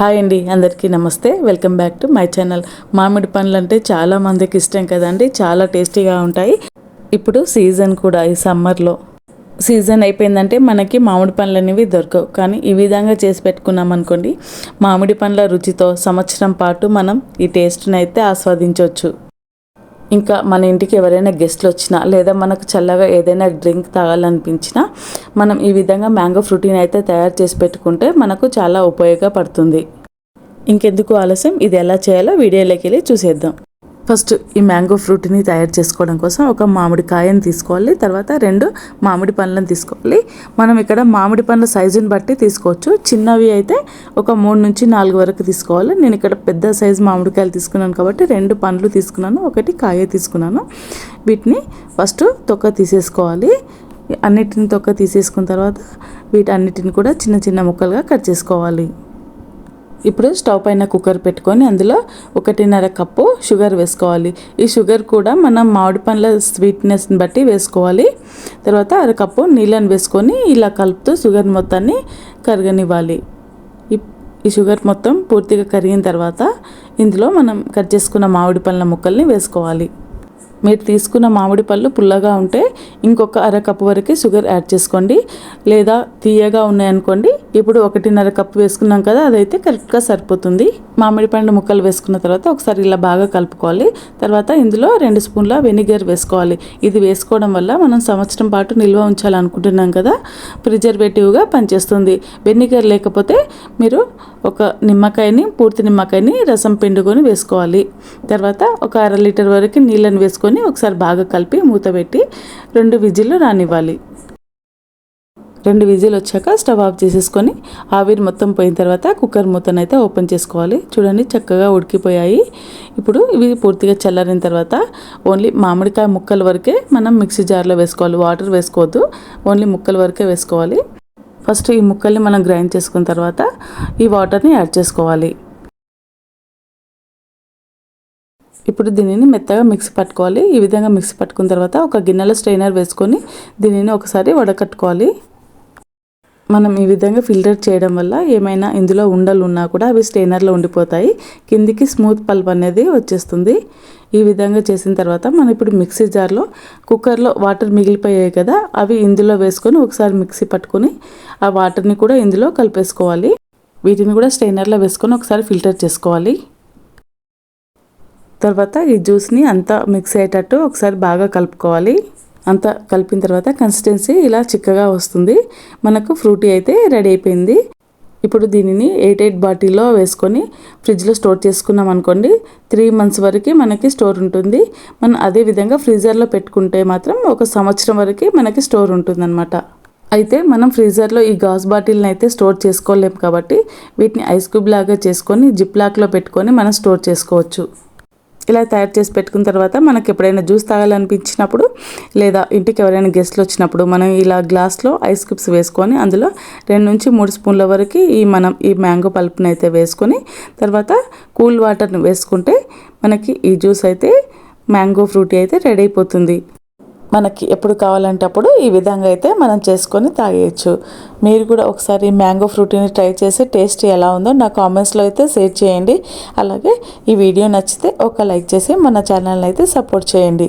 Hi అండి అందరికీ నమస్తే. Welcome back to my channel. మామిడి పండ్లు అంటే చాలా మందికి ఇష్టం కదండి చాలా టేస్టీగా ఉంటాయి. ఇప్పుడు సీజన్ కూడా ఈ సమ్మర్లో. సీజన్ అయిపోయిందంటే మనకి మామిడి పండ్లు అనేవి దొరకవు. కానీ ఈ విధంగా చేసి పెట్టుకున్నాం అనుకోండి మామిడి పండ్ల రుచితో సంవత్సరం పాటు మనం ఈ టేస్ట్ని అయితే ఆస్వాదించవచ్చు. ఇంకా మన ఇంటికి ఎవరైనా గెస్ట్లు వచ్చినా లేదా మనకు చల్లగా ఏదైనా డ్రింక్ తాగాలనిపించినా మనం ఈ విధంగా మ్యాంగో ఫ్రూటీని అయితే తయారు చేసి పెట్టుకుంటే మనకు చాలా ఉపయోగపడుతుంది. ఇంకెందుకు ఆలస్యం? ఇది ఎలా చేయాలో వీడియోలోకి వెళ్ళి చూసేద్దాం. ఫస్ట్ ఈ మ్యాంగో ఫ్రూట్ని తయారు చేసుకోవడం కోసం ఒక మామిడి కాయని తీసుకోవాలి. తర్వాత రెండు మామిడి పండ్లను తీసుకోవాలి. మనం ఇక్కడ మామిడి పండ్ల సైజుని బట్టి తీసుకోవచ్చు. చిన్నవి అయితే ఒక మూడు నుంచి నాలుగు వరకు తీసుకోవాలి. నేను ఇక్కడ పెద్ద సైజు మామిడికాయలు తీసుకున్నాను కాబట్టి రెండు పండ్లు తీసుకున్నాను. ఒకటి కాయ తీసుకున్నాను. వీటిని ఫస్ట్ తొక్క తీసేసుకోవాలి. అన్నిటిని తొక్క తీసేసుకున్న తర్వాత వీటన్నిటిని కూడా చిన్న చిన్న ముక్కలుగా కట్ చేసుకోవాలి. ఇప్పుడు స్టవ్ పైన కుక్కర్ పెట్టుకొని అందులో ఒకటిన్నర కప్పు షుగర్ వేసుకోవాలి. ఈ షుగర్ కూడా మనం మామిడి పండ్ల స్వీట్నెస్ని బట్టి వేసుకోవాలి. తర్వాత అర కప్పు నీళ్ళని వేసుకొని ఇలా కలుపుతూ షుగర్ మొత్తాన్ని కరగనివ్వాలి. ఈ షుగర్ మొత్తం పూర్తిగా కరిగిన తర్వాత ఇందులో మనం కట్ చేసుకున్న మామిడి పండ్ల ముక్కల్ని వేసుకోవాలి. మీరు తీసుకున్న మామిడి పళ్ళు పుల్లగా ఉంటే ఇంకొక అర కప్పు వరకు షుగర్ యాడ్ చేసుకోండి. లేదా తీయగా ఉన్నాయనుకోండి. ఇప్పుడు ఒకటిన్నర కప్పు వేసుకున్నాం కదా అదైతే కరెక్ట్గా సరిపోతుంది. మామిడి పండు ముక్కలు వేసుకున్న తర్వాత ఒకసారి ఇలా బాగా కలుపుకోవాలి. తర్వాత ఇందులో రెండు స్పూన్ల వెనిగర్ వేసుకోవాలి. ఇది వేసుకోవడం వల్ల మనం సంవత్సరం పాటు నిల్వ ఉంచాలనుకుంటున్నాం కదా ప్రిజర్వేటివ్గా పనిచేస్తుంది. వెనిగర్ లేకపోతే మీరు ఒక నిమ్మకాయని పూర్తి నిమ్మకాయని రసం పిండుకొని వేసుకోవాలి. తర్వాత ఒక అర లీటర్ వరకు నీళ్ళని వేసుకొని ఒకసారి బాగా కలిపి మూత పెట్టి రెండు విజిల్లు రానివ్వాలి. రెండు విజిల్ వచ్చాక స్టవ్ ఆఫ్ చేసేసుకొని ఆవిరి మొత్తం పోయిన తర్వాత కుక్కర్ మూతనైతే ఓపెన్ చేసుకోవాలి. చూడండి చక్కగా ఉడికిపోయాయి. ఇప్పుడు ఇవి పూర్తిగా చల్లారిన తర్వాత ఓన్లీ మామిడికాయ ముక్కల వరకే మనం మిక్సీ జార్లో వేసుకోవాలి. వాటర్ వేసుకోవద్దు. ఓన్లీ ముక్కల వరకే వేసుకోవాలి. ఫస్ట్ ఈ ముక్కల్ని మనం గ్రైండ్ చేసుకున్న తర్వాత ఈ వాటర్ని యాడ్ చేసుకోవాలి. ఇప్పుడు దీనిని మెత్తగా మిక్సీ పట్టుకోవాలి. ఈ విధంగా మిక్సీ పట్టుకున్న తర్వాత ఒక గిన్నెలో స్ట్రైనర్ వేసుకొని దీనిని ఒకసారి వడకట్టుకోవాలి. మనం ఈ విధంగా ఫిల్టర్ చేయడం వల్ల ఏమైనా ఇందులో ఉండలు ఉన్నా కూడా అవి స్టెయినర్లో ఉండిపోతాయి. కిందికి స్మూత్ పల్ప్ అనేది వచ్చేస్తుంది. ఈ విధంగా చేసిన తర్వాత మనం ఇప్పుడు మిక్సీ జార్లో కుక్కర్లో వాటర్ మిగిలిపోయాయి కదా అవి ఇందులో వేసుకొని ఒకసారి మిక్సీ పట్టుకొని ఆ వాటర్ని కూడా ఇందులో కలిపేసుకోవాలి. వీటిని కూడా స్టెయినర్లో వేసుకొని ఒకసారి ఫిల్టర్ చేసుకోవాలి. తర్వాత ఈ జ్యూస్ని అంతా మిక్స్ అయ్యేటట్టు ఒకసారి బాగా కలుపుకోవాలి. అంతా కలిపిన తర్వాత కన్సిస్టెన్సీ ఇలా చిక్కగా వస్తుంది. మనకు ఫ్రూటీ అయితే రెడీ అయిపోయింది. ఇప్పుడు దీనిని ఎయిట్ ఎయిట్ బాటిల్లో వేసుకొని ఫ్రిడ్జ్లో స్టోర్ చేసుకున్నాం అనుకోండి. త్రీ మంత్స్ వరకు మనకి స్టోర్ ఉంటుంది. మనం అదే విధంగా ఫ్రీజర్లో పెట్టుకుంటే మాత్రం ఒక సంవత్సరం వరకు మనకి స్టోర్ ఉంటుందన్నమాట. అయితే మనం ఫ్రీజర్లో ఈ గాజ్ బాటిల్ని అయితే స్టోర్ చేసుకోలేము కాబట్టి వీటిని ఐస్ క్యూబ్ లాగా చేసుకొని జిప్ లాక్లో పెట్టుకొని మనం స్టోర్ చేసుకోవచ్చు. ఇలా తయారు చేసి పెట్టుకున్న తర్వాత మనకు ఎప్పుడైనా జ్యూస్ తాగాలనిపించినప్పుడు లేదా ఇంటికి ఎవరైనా గెస్ట్లు వచ్చినప్పుడు మనం ఇలా గ్లాస్లో ఐస్ క్యూబ్స్ వేసుకొని అందులో రెండు నుంచి మూడు స్పూన్ల వరకు ఈ మనం ఈ మ్యాంగో పల్ప్ని అయితే వేసుకొని తర్వాత కూల్ వాటర్ని వేసుకుంటే మనకి ఈ జ్యూస్ అయితే మ్యాంగో ఫ్రూటీ అయితే రెడీ అయిపోతుంది. మనకి ఎప్పుడు కావాలంటే అప్పుడు ఈ విధంగా అయితే మనం చేసుకొని తాగేయచ్చు. మీరు కూడా ఒకసారి మ్యాంగో ఫ్రూటీని ట్రై చేసి టేస్ట్ ఎలా ఉందో నా కామెంట్స్లో అయితే షేర్ చేయండి. అలాగే ఈ వీడియో నచ్చితే ఒక లైక్ చేసి మన ఛానల్ని అయితే సపోర్ట్ చేయండి.